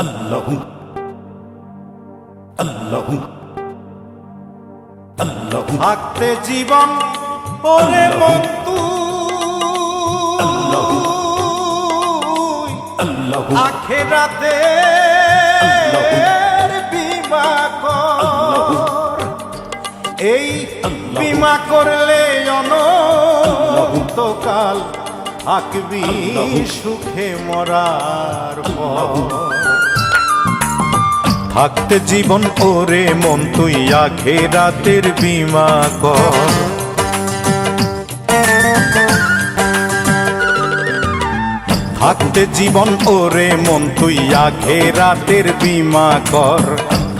আল্লাহু আল্লাহু আল্লাহু। থাকতে জীবন ওরে বন্ধু। আল্লাহু আখেরাতে বিমা কর। এই বিমা করলে অনন্তকাল থাকবি সুখে মরার পর। থাকতে জীবন ওরে মন তুই আখে রাতের বিমা কর। থাকতে জীবন ওরে মন তুই আখে রাতের বিমা কর।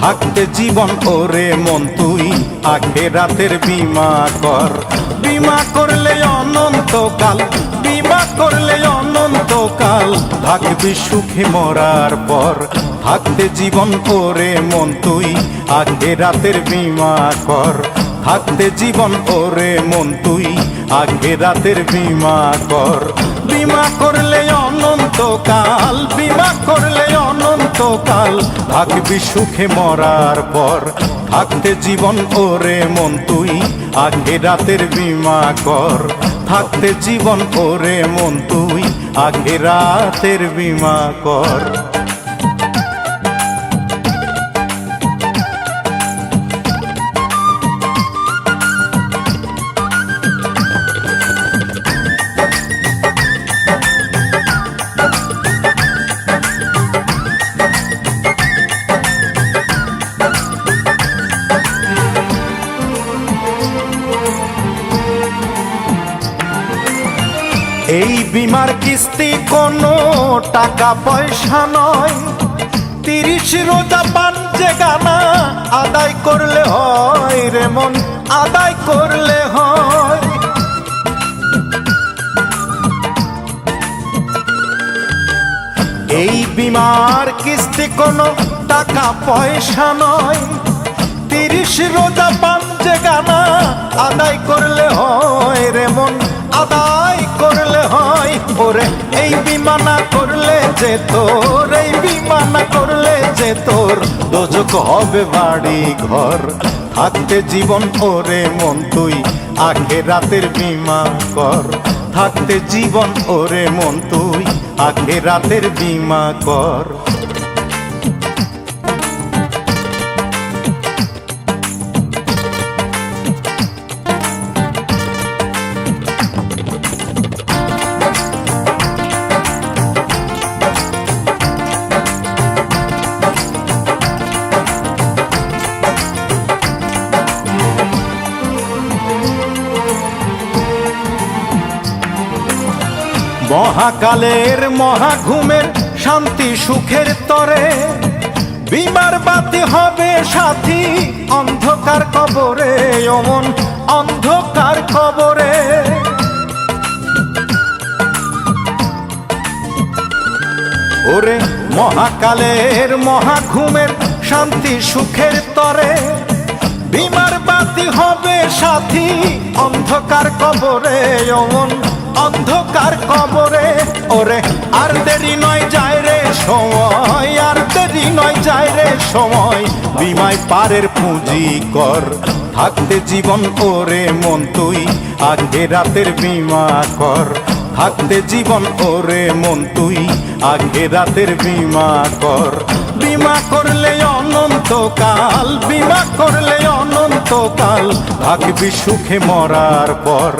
থাকতে জীবন ওরে মন তুই আখে রাতের বিমা কর। বিমা করলে অনন্তকাল, বিমা করলে অনন্তকাল। থাকবি সুখে মরার পর, থাকতে জীবন ওরে মন তুই আগে রাতের বিমা কর। থাকতে জীবন ওরে মন তুই আগে রাতের বিমা কর। বিমা করলে অনন্তকাল, বিমা করলে অনন্তকাল। থাকবি সুখে মরার পর, থাকতে জীবন ওরে মন তুই আগে রাতের বিমা কর। থাকতে জীবন ওরে মন তুই আগে রাতের বিমা কর। এই বিমার কিস্তি কোনো টাকা পয়সা নয়। তিরিশ রোজা পাঞ্চে গানা আদায় করলে হয় রে মন, আদায় করলে হয়। এই বিমার কিস্তি কোনো টাকা পয়সা নয়। তিরিশ রোজা পাঞ্চে গানা আদায় বিমানা করলে যে তোর, এই বিমানা করলে যে তোর। দোজক হবে বাড়ি ঘর, থাকতে জীবন ওরে মন তুই আগে রাতের বিমা কর। থাকতে জীবন ওরে মন তুই আগে রাতের বিমা কর। মহাকালের মহাঘুমের শান্তি সুখের তরে। বিমার বাতি হবে সাথী, অন্ধকার কবরে, অমন অন্ধকার কবরে। ওরে মহাকালের মহাঘুমের শান্তি সুখের তরে। বিমার বাতি হবে সাথী, অন্ধকার কবরে, অমন অন্ধকার কবরে, ওরে, আর দেরি নয় যায় রে সময়, আর দেরি নয় যায় রে সময়। বিমায় পারের পুঁজি কর, থাকতে জীবন ওরে মন তুই, আগে রাতের বিমা কর। থাকতে জীবন ওরে মন তুই, আগে রাতের বিমা কর। বিমা করলে অনন্তকাল, বিমা করলে অনন্তকাল। থাকবি সুখে মরার পর,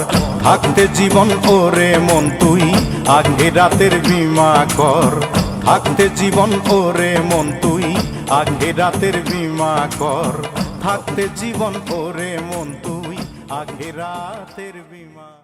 থাকতে জীবন ওরে মন তুই, আগে রাতের বিমা কর। থাকতে জীবন ওরে মন তুই, আগে রাতের বিমা কর। থাকতে জীবন ওরে মন তুই, আগে রাতের বিমা